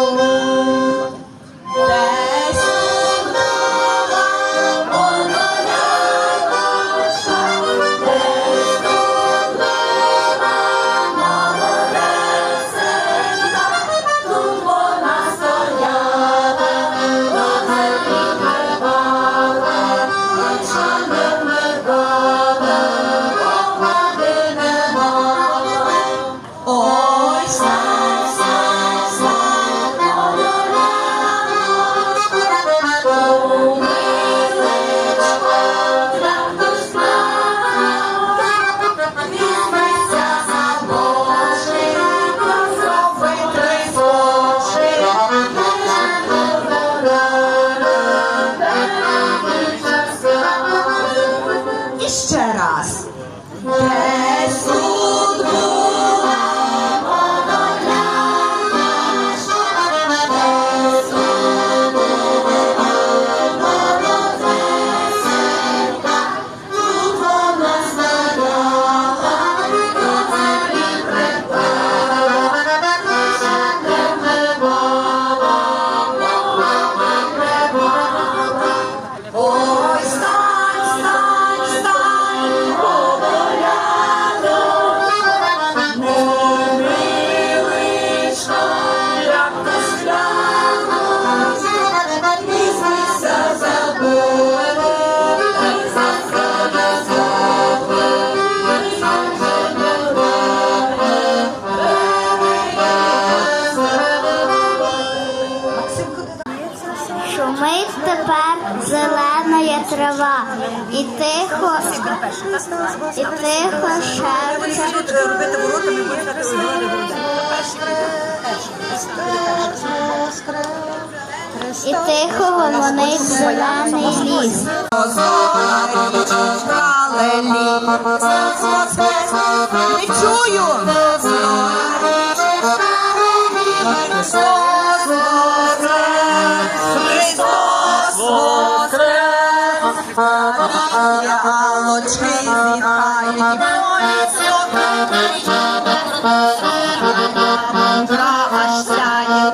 over. jeszcze us. Трава, і тихо, і тихо шепче. І тихо гомонить зелений ліс. Не чую! ocznej zjechali Moje słowa Brawa ścianie